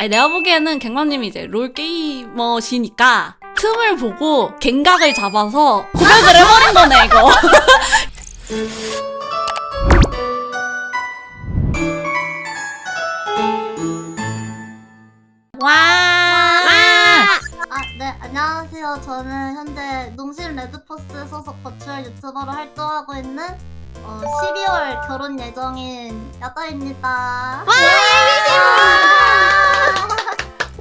아니, 내가 보기에는 갱맘님이 이제 롤 게이머시니까 틈을 보고 갱각을 잡아서 고백을 해버린 거네 이거. 와. 아, 네, 안녕하세요. 저는 현재 농심 레드포스 소속 버추얼 유튜버로 활동하고 있는 어, 12월 결혼 예정인 야다입니다. 와,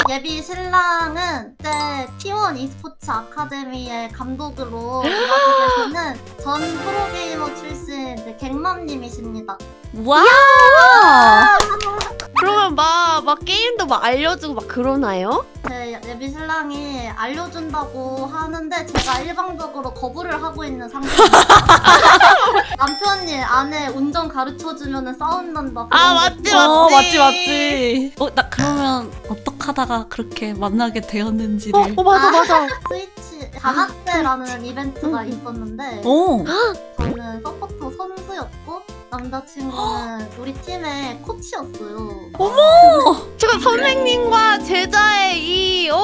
예비 신랑은 그때 T1 e스포츠 아카데미의 감독으로 일하고 계시는 전 프로게이머 출신 네, 갱맘님이십니다. 와. 그러면 막, 막 게임도 막 알려주고 막 그러나요? 제 예비 신랑이 알려준다고 하는데 제가 일방적으로 거부를 하고 있는 상태입니다. 남편이 아내 운전 가르쳐주면 싸운단다. 아, 맞지, 어 맞지 맞지. 맞지. 어나 그러면 어떻게 하다가 그렇게 만나게 되었는지를. 어, 어 맞아, 맞아. 스위치 가나떼라는 이벤트가 있었는데 오. 저는 서포터 선수였고 남자친구는 우리 팀의 코치였어요. 지금 선생님과 제자의 이, 어,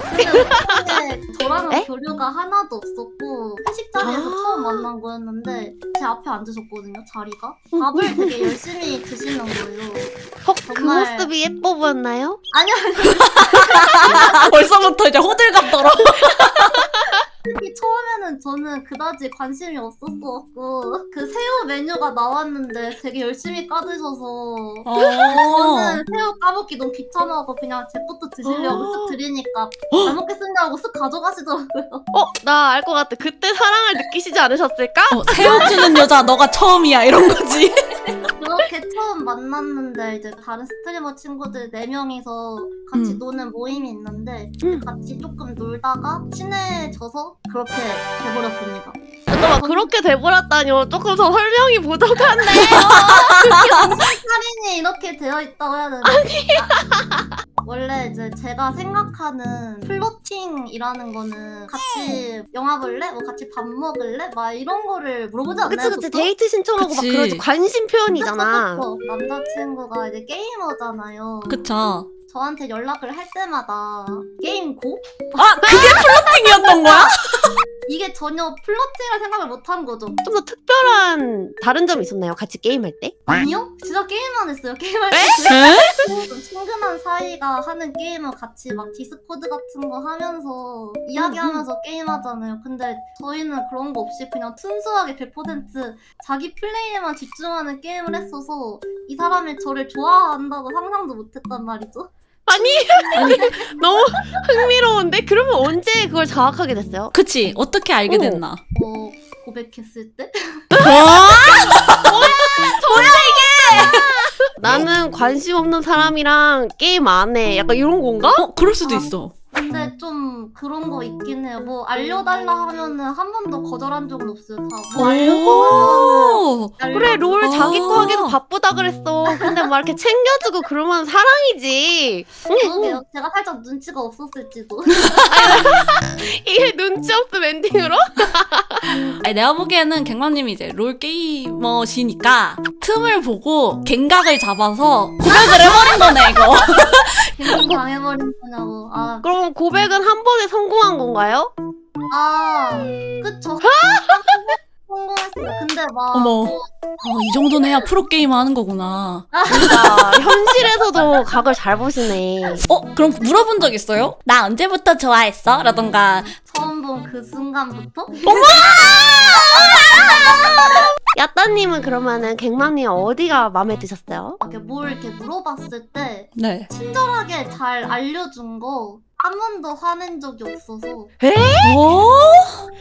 근데 그때 저랑 은 에? 교류가 하나도 없었고 회식 자리에서 아. 처음 만난 거였는데 제 앞에 앉으셨거든요 자리가 밥을 되게 열심히 드시는 거예요 헉, 그 정말- 모습이 예뻐 보였나요? 아니요 벌써부터 이제 호들갑 떨어. 솔직히 처음에는 저는 그다지 관심이 없었었고 그 새우 메뉴가 나왔는데 되게 열심히 까드셔서 어. 저는 새우 까먹기 너무 귀찮아서 그냥 제 것도 드시려고 쓱 드리니까 잘 먹겠습니다고 쓱 가져가시더라고요 어, 나 알 것 같아. 그때 사랑을 느끼시지 않으셨을까? 어, 세워주는 여자 너가 처음이야 이런 거지. 처음 만났는데 이제 다른 스트리머 친구들 4명이서 같이 음. 노는 모임이 있는데 음. 같이 조금 놀다가 친해져서 그렇게 돼버렸습니다. 잠깐만, 그렇게 돼버렸다뇨. 조금 더 설명이 부족한데. 살인이 이렇게 되어 있다고 해야 되나? 원래 이제 제가 생각하는 플로팅이라는 거는 같이 영화 볼래? 뭐 같이 밥 먹을래? 막 이런 거를 물어보지 않나요? 그치, 그치. 보통? 데이트 신청하고 막 그치. 그러지. 관심 표현이잖아. 그쵸, 그쵸. 남자친구가 이제 게이머잖아요. 그쵸. 저한테 연락을 할 때마다 게임 고? 아 그게 플러팅이었던 거야? 이게 전혀 플러팅을 생각을 못 한 거죠. 좀 더 특별한 다른 점이 있었나요? 같이 게임할 때? 아니요? 진짜 게임만 했어요. 게임할 때. 에? 좀 친근한 사이가 하는 게임을 같이 막 디스코드 같은 거 하면서 이야기하면서 게임하잖아요. 근데 저희는 그런 거 없이 그냥 순수하게 100% 자기 플레이에만 집중하는 게임을 했어서 이 사람이 저를 좋아한다고 상상도 못 했단 말이죠. 아니, 아니, 너무 흥미로운데? 그러면 언제 그걸 자각하게 됐어요? 그치. 어떻게 알게 어. 됐나? 어, 고백했을 때? 와. 나는 관심 없는 사람이랑 게임 안 해. 약간 이런 건가? 어 그럴 수도 있어. 근데 좀 그런 거 있긴 해요. 뭐 알려달라 하면은 한 번도 거절한 적은 없어요. 다뭐 알려달라고 오. 하면은 그래, 롤 아. 자기 거 하기도 바쁘다 그랬어. 근데 막 이렇게 챙겨주고 그러면 사랑이지. 그러게요. 제가 살짝 눈치가 없었을지도. 이게 눈치 없음 엔딩으로? 아니 내가 보기에는 갱맘님이 이제 롤 게이머시니까 틈을 보고 갱각을 잡아서 고백을 해버린 거네 이거. 괜히 당해버린 거냐고. 아, 그럼 고백은 한 번에 성공한 건가요? 아, 그쵸. 성공했어요. 근데 막 어머. 뭐, 어, 이 정도는 해야 프로 게이머 하는 거구나. 그러니까 현실에서도 각을 잘 보시네. 어 그럼 물어본 적 있어요? 나 언제부터 좋아했어? 라던가. 처음 본 그 순간부터 야따님은 그러면은 갱맘님 어디가 마음에 드셨어요? 이렇게 뭘 이렇게 물어봤을 때 네. 친절하게 잘 알려준 거 한 번도 화낸 적이 없어서 아니,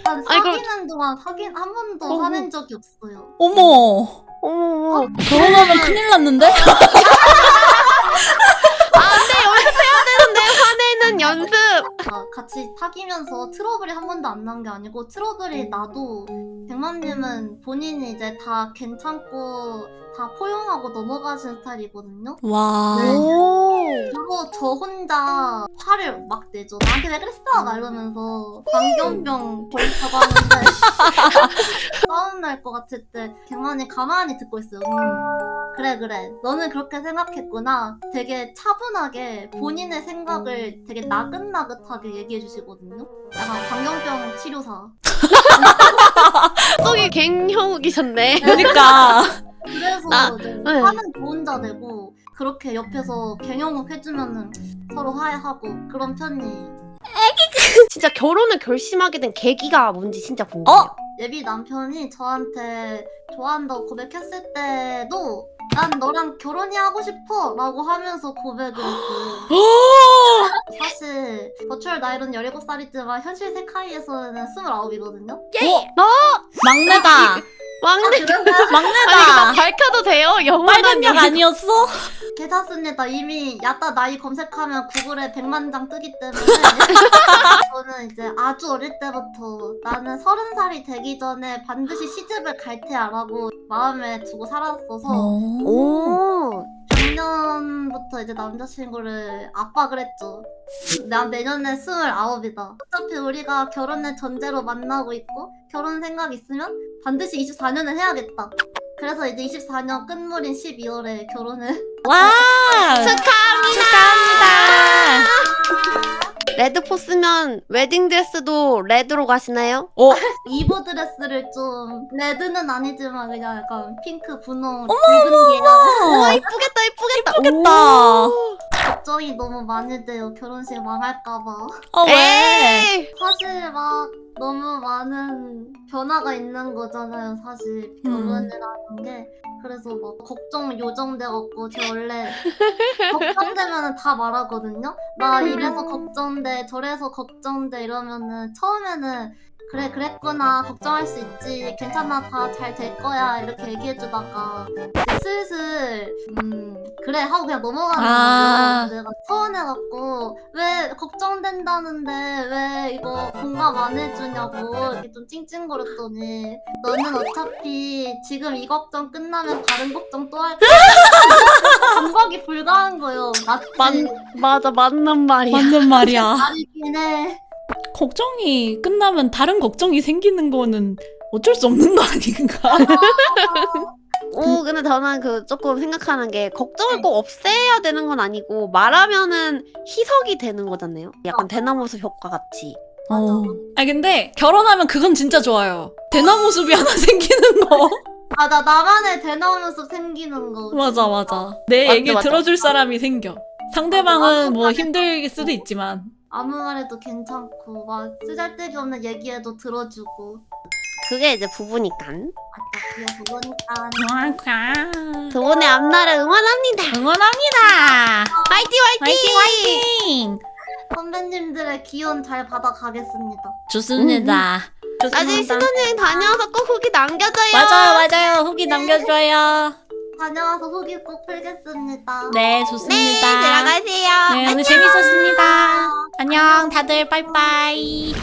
그럼- 사귀는 동안 사귄 한 번도 어머. 화낸 적이 없어요. 어머. 어머, 결혼하면 큰일 났는데 화내는 연습. 아, 같이 사귀면서 트러블이 한 번도 안 난 게 아니고 트러블이 나도 백만님은 본인이 이제 다 괜찮고 다 포용하고 넘어가신 스타일이거든요. 와. 오. 그리고 저 혼자 화를 막 내죠. 나한테 왜 그랬어? 막 이러면서 광견병 걸쳐가는데 싸움 날것 같을 때 갱만이 가만히 듣고 있어요. 음, 그래 그래 너는 그렇게 생각했구나. 되게 차분하게 본인의 생각을 되게 나긋나긋하게 얘기해 주시거든요. 약간 광견병 치료사. 속에 갱형욱이셨네. 그러니까 그래서 나- 이제 네. 하는 좋은자 되고 그렇게 옆에서 갱형욱 해주면은 서로 화해하고 그런 편이에요. 진짜 결혼을 결심하게 된 계기가 뭔지 진짜 궁금해요. 어? 예비 남편이 저한테 좋아한다고 고백했을 때도 난 너랑 결혼이 하고 싶어 라고 하면서 고백을 했어요. 사실 버추얼 나이로는 17살이지만 현실 세카이에서는 29이거든요. 예! 막내다 막내. 아니 이거 막 막내다 밝혀도 돼요? 빨간 영원한 약 영. 아니었어? 괜찮습니다. 이미 야따 나이 검색하면 구글에 100만 장 뜨기 때문에 저는 이제 아주 어릴 때부터 나는 서른 살이 되기 전에 반드시 시집을 갈 테야라고 마음에 두고 살았어서 오. 작년부터 이제 남자친구를 압박을 했죠. 난 내년에 스물아홉이다. 어차피 우리가 결혼을 전제로 만나고 있고 결혼 생각 있으면 반드시 24년을 해야겠다. 그래서 이제 24년 끝물인 12월에 결혼을 와 축하합니다. 축하합니다 레드 포스면 웨딩 드레스도 레드로 가시나요? 어 이브 드레스를 좀 레드는 아니지만 그냥 약간 핑크, 분홍, 붉은 계열 와 이쁘겠다 이쁘겠다. 이쁘겠다. 오. 걱정이 너무 많이 돼요. 결혼식 망할까봐. 어 왜? 에이. 사실 막 너무 많은 변화가 있는 거잖아요. 사실 음. 결혼이라는 게 그래서 막 걱정 요정돼갖고 제 원래 걱정되면은 다 말하거든요. 나 이래서 걱정돼, 저래서 걱정돼 이러면은 처음에는 그래 그랬구나 걱정할 수 있지 괜찮아 다 잘 될 거야 이렇게 얘기해주다가 이제 슬슬 음 그래 하고 그냥 넘어가는 아. 거예요. 내가 서운해갖고 왜 걱정된다는데 왜 이거 공감 안 해주냐고 이렇게 좀 찡찡거렸더니 너는 어차피 지금 이 걱정 끝나면 다른 걱정 또 할 거야. 감각이 불가한 거예요. 맞지? 맞 맞아 맞는 말이야. 맞는 말이야 아니긴 해. 걱정이 끝나면 다른 걱정이 생기는 거는 어쩔 수 없는 거 아닌가? 오 근데 저는 그 조금 생각하는 게 걱정을 꼭 없애야 되는 건 아니고 말하면은 희석이 되는 거잖아요. 약간 대나무 숲 효과 같이. 어. 아 근데 결혼하면 그건 진짜 좋아요. 대나무 숲이 하나 생기는 거. 아, 나 나만의 대나무숲 생기는 거. 맞아 맞아. 내 맞아, 얘기 맞아. 들어줄 사람이 생겨. 상대방은 뭐 힘들 수도 있지만. 아무 말해도 괜찮고, 막 쓰잘데기 없는 얘기해도 들어주고. 그게 이제 부부니까. 아까 그게. 그러니까. 두 분의 앞날을 응원합니다. 응원합니다. 화이팅 화이팅. 화이팅 화이팅. 선배님들의 기운 잘 받아가겠습니다. 좋습니다. 나중에 신혼여행 다녀와서 꼭 후기 남겨줘요. 맞아요 맞아요. 후기 남겨줘요. 다녀와서 후기 꼭 풀겠습니다. 네 네 좋습니다. 들어가세요. 네 오늘 재밌었습니다. 안녕 다들 빠이빠이.